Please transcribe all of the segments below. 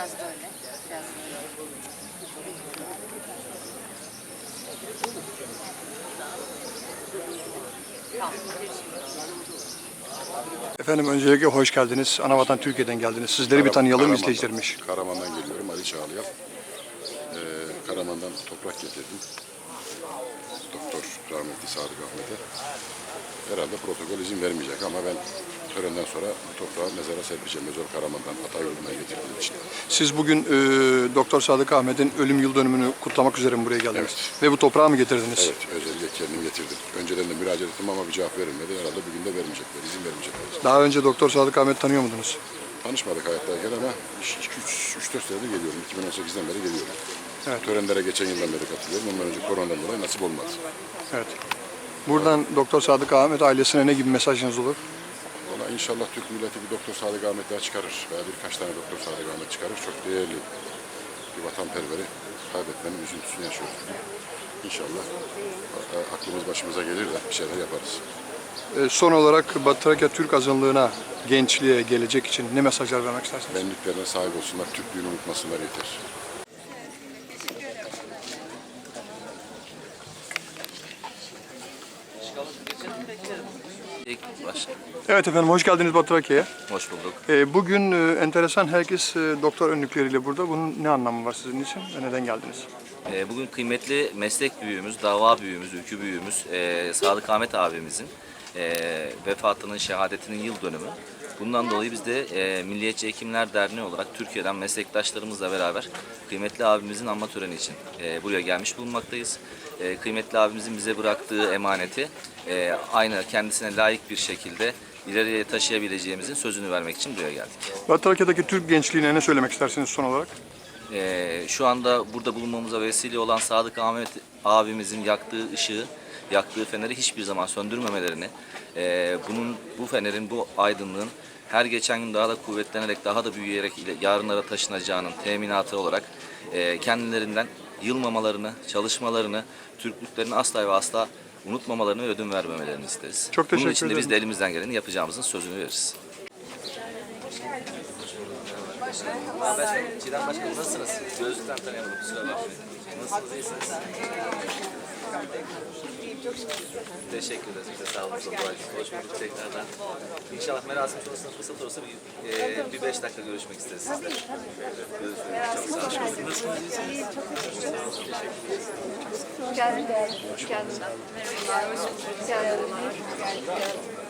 Biraz böyle. Biraz böyle. Tamam. Efendim öncelikle hoş geldiniz. Anavatan Türkiye'den geldiniz. Sizleri bir tanıyalım Karaman'dan- izleyicilermiş. Karaman'dan geliyorum Ali Çağlayan. Ee, Karaman'dan toprak getirdim. Doktor rahmetli Sadık Ahmet'e. Herhalde protokol izin vermeyecek ama ben törenden sonra bu toprağı mezara serpeceğim. Özel Karaman'dan Atayurdu'na getirdiğim için. Siz bugün e, Doktor Sadık Ahmet'in ölüm yıl dönümünü kutlamak üzere mi buraya geldiniz? Evet. Ve bu toprağı mı getirdiniz? Evet, özellikle kendim getirdim. Önceden de müracaat ettim ama bir cevap verilmedi. Herhalde bugün de vermeyecekler, izin vermeyecekler. Daha önce Doktor Sadık Ahmet tanıyor muydunuz? Tanışmadık hayattayken ama 3-4 senedir geliyorum. 2018'den beri geliyorum. Evet. Törenlere geçen yıldan beri katılıyorum. Ondan önce koronadan dolayı nasip olmadı. Evet. Buradan Doktor Sadık Ahmet ailesine ne gibi mesajınız olur? İnşallah Türk milleti bir Doktor Sadık Ahmet daha çıkarır. Veya birkaç tane Doktor Sadık Ahmet çıkarır. Çok değerli bir vatanperveri kaybetmenin üzüntüsünü yaşıyoruz. İnşallah a- aklımız başımıza gelir de bir şeyler yaparız. E, son olarak Batı Trakya Türk azınlığına, gençliğe, gelecek için ne mesajlar vermek istersiniz? Benliklerine sahip olsunlar, Türklüğünü unutmasınlar yeter. İlk baş. Evet efendim hoş geldiniz Batı Trakya'ya. Hoş bulduk. E, bugün e, enteresan herkes e, doktor önlükleriyle burada. Bunun ne anlamı var sizin için ve neden geldiniz? Ee, bugün kıymetli meslek büyüğümüz, dava büyüğümüz, ülkü büyüğümüz ee, Sadık Ahmet abimizin ee, vefatının, şehadetinin yıl dönümü. Bundan dolayı biz de ee, Milliyetçi Hekimler Derneği olarak Türkiye'den meslektaşlarımızla beraber kıymetli abimizin anma töreni için ee, buraya gelmiş bulunmaktayız. Ee, kıymetli abimizin bize bıraktığı emaneti ee, aynı kendisine layık bir şekilde ileriye taşıyabileceğimizin sözünü vermek için buraya geldik. Batı Trakya'daki Türk gençliğine ne söylemek istersiniz son olarak? Ee, şu anda burada bulunmamıza vesile olan Sadık Ahmet abimizin yaktığı ışığı, yaktığı feneri hiçbir zaman söndürmemelerini, ee, bunun bu fenerin, bu aydınlığın her geçen gün daha da kuvvetlenerek, daha da büyüyerek yarınlara taşınacağının teminatı olarak ee, kendilerinden yılmamalarını, çalışmalarını, Türklüklerini asla ve asla unutmamalarını ve ödün vermemelerini isteriz. Çok Bunun teşekkür için de biz de elimizden geleni yapacağımızın sözünü veririz. Başkanım, Çiğdem Başkanım nasılsınız? Gözlükten tanıyamadım, kusura bakmayın. Nasılsınız, iyisiniz? Teşekkür ederiz. Bize sağ olun. Çok kolay. Hoş bulduk tekrardan. İnşallah merasim sonrasında fırsat olursa bir, e, bir beş dakika görüşmek isteriz sizle. Görüşmek üzere. Çok sağ olun. Nasılsınız, iyisiniz? Hoş geldin. Hoş geldin. Merhabalar. Hoş geldin. Hoş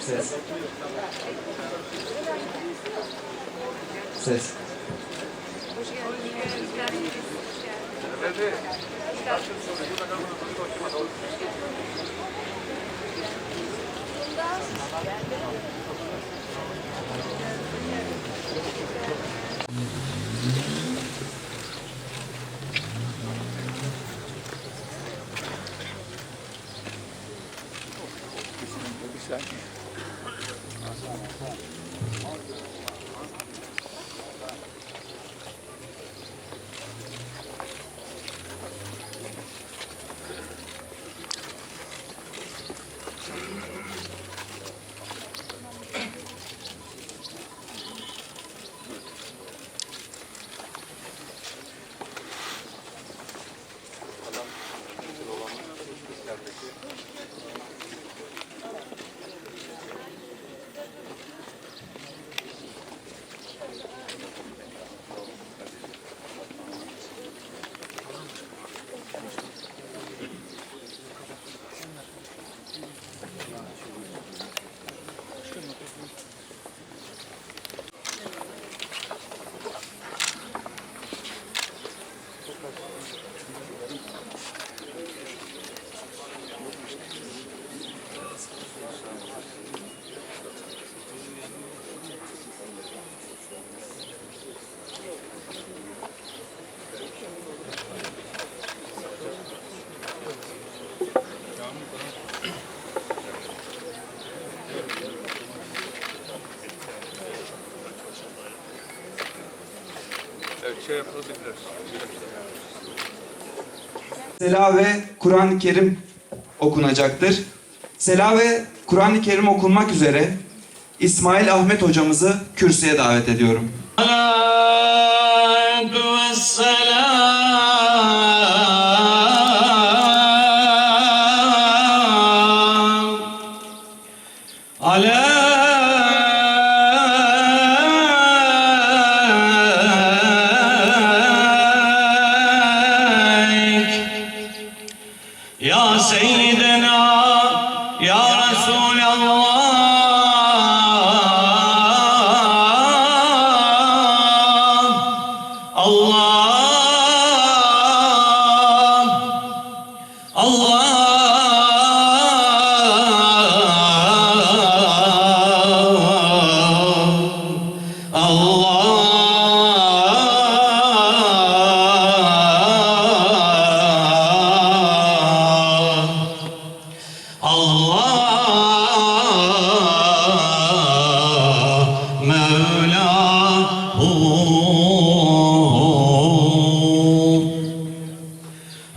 Ses. Ses. Sela ve Kur'an-ı Kerim okunacaktır. Sela ve Kur'an-ı Kerim okunmak üzere İsmail Ahmet hocamızı kürsüye davet ediyorum. Alâdü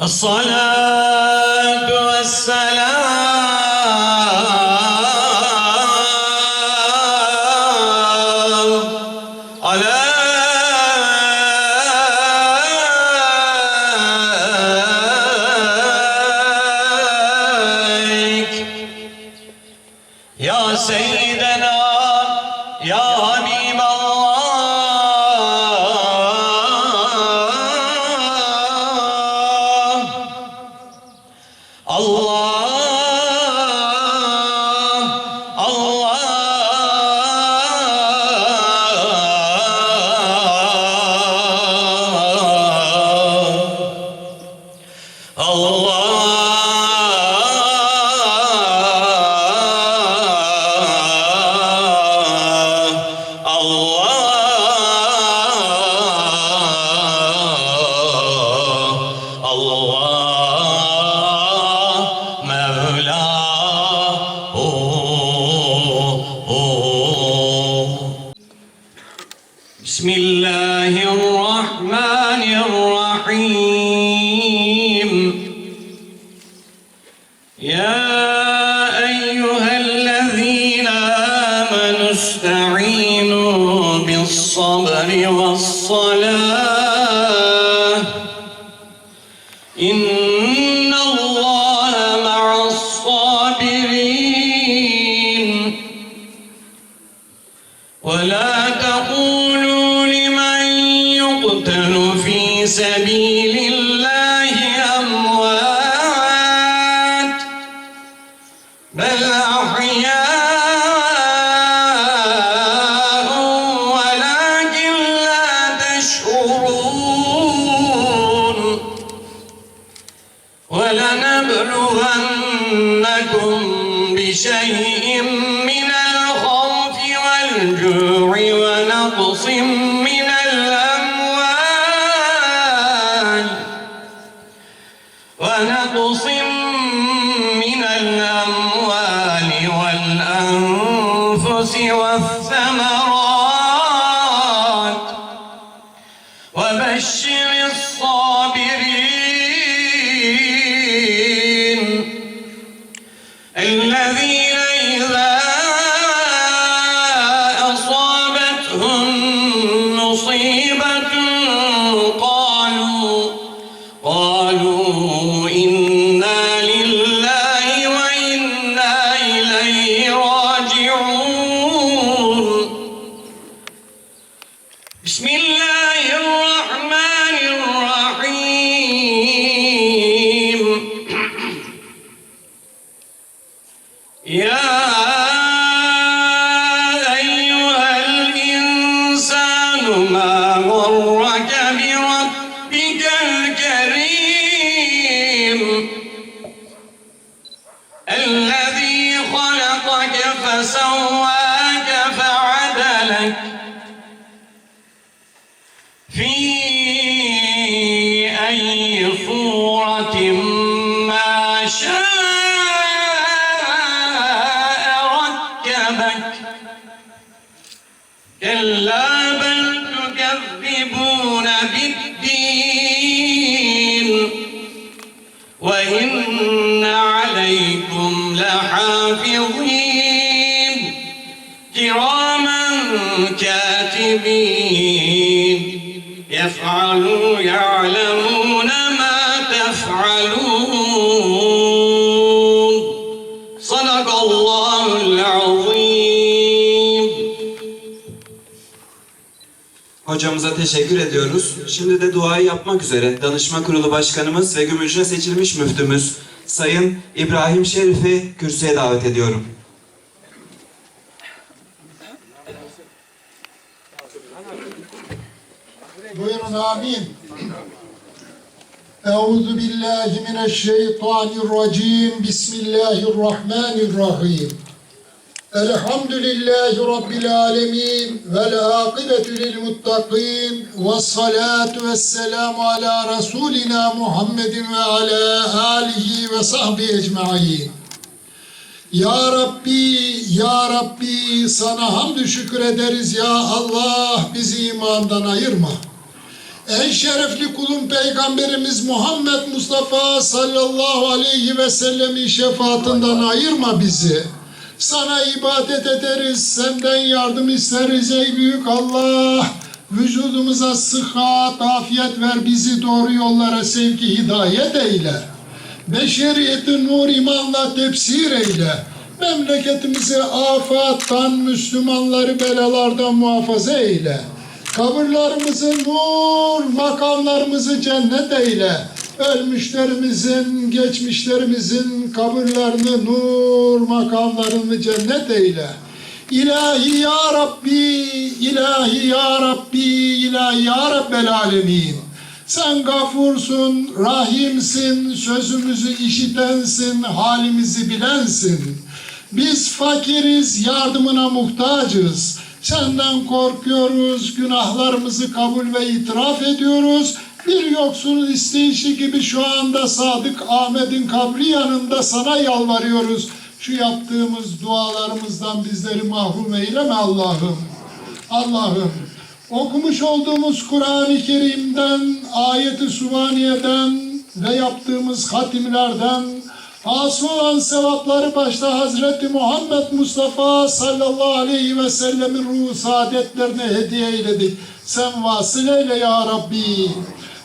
الصلاة والسلام على يا سيدنا يا أمير مصيبة كلا بل تكذبون بالدين وإن عليكم لحافظين كراما كاتبين يفعلوا يعلمون Hocamıza teşekkür ediyoruz. Şimdi de duayı yapmak üzere Danışma Kurulu Başkanımız ve Gümüş'e seçilmiş müftümüz Sayın İbrahim Şerif'i kürsüye davet ediyorum. Buyurun amin. Euzu billahi mineşşeytanirracim. Bismillahirrahmanirrahim. Elhamdülillahi Rabbil alemin. Vel akıbetü lil muttakin. Ve salatu ve selamu ala Resulina Muhammedin ve ala alihi ve sahbihi ecma'in. Ya Rabbi, Ya Rabbi sana hamdü şükür ederiz ya Allah bizi imandan ayırma. En şerefli kulun peygamberimiz Muhammed Mustafa sallallahu aleyhi ve sellemin şefaatinden ayırma bizi. Sana ibadet ederiz, senden yardım isteriz ey büyük Allah. Vücudumuza sıhhat, afiyet ver bizi doğru yollara sevgi hidayet eyle. Beşeriyeti nur imanla tepsir eyle. Memleketimizi afattan, Müslümanları belalardan muhafaza eyle. Kabirlerimizi nur, makamlarımızı cennet eyle. Ölmüşlerimizin, geçmişlerimizin kabirlerini nur, makamlarını cennet eyle. İlahi ya Rabbi, ilahi ya Rabbi, ilahi ya Rabbel alemin. Sen gafursun, rahimsin, sözümüzü işitensin, halimizi bilensin. Biz fakiriz, yardımına muhtacız. Senden korkuyoruz, günahlarımızı kabul ve itiraf ediyoruz. Bir yoksulun isteyişi gibi şu anda Sadık Ahmet'in kabri yanında sana yalvarıyoruz. Şu yaptığımız dualarımızdan bizleri mahrum eyleme Allah'ım. Allah'ım okumuş olduğumuz Kur'an-ı Kerim'den, ayeti Subhaniye'den ve yaptığımız hatimlerden hasıl olan sevapları başta Hazreti Muhammed Mustafa sallallahu aleyhi ve sellemin ruhu saadetlerine hediye eyledik. Sen vasıl eyle ya Rabbi.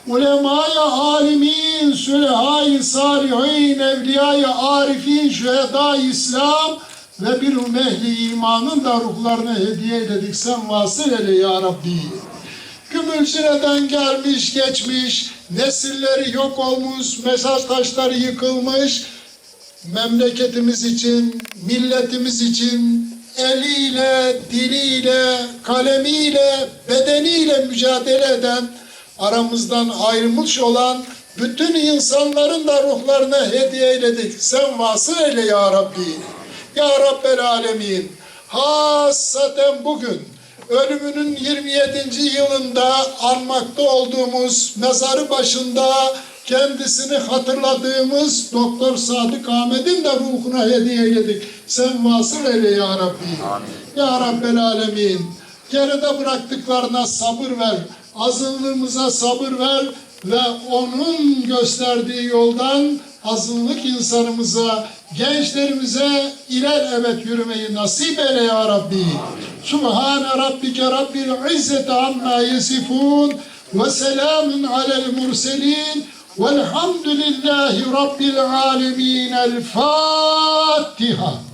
Ulemaya alimin, sülehai salihin, evliyaya arifin, şühedai İslam ve bir ehli imanın da ruhlarına hediye eyledik. Sen vasıl eyle ya Rabbi. Gümülcine'den gelmiş geçmiş, nesilleri yok olmuş, mezar taşları yıkılmış, memleketimiz için, milletimiz için eliyle, diliyle, kalemiyle, bedeniyle mücadele eden, aramızdan ayrılmış olan bütün insanların da ruhlarına hediye eyledik. Sen vasıl eyle ya Rabbi. Ya Rabbel Alemin. Hassaten bugün ölümünün 27. yılında anmakta olduğumuz mezarı başında kendisini hatırladığımız Doktor Sadık Ahmet'in de ruhuna hediye eyledik. Sen vasıl eyle ya Rabbi. Ya Rabbel Alemin. Geride bıraktıklarına sabır ver. Azınlığımıza sabır ver ve onun gösterdiği yoldan azınlık insanımıza, gençlerimize ilerlemet yürümeyi nasip eyle ya Rabbi. Subhane Rabbike Rabbil İzzeti amma yesifun ve selamun alel murselin velhamdülillahi Rabbil alemin. El Fatiha.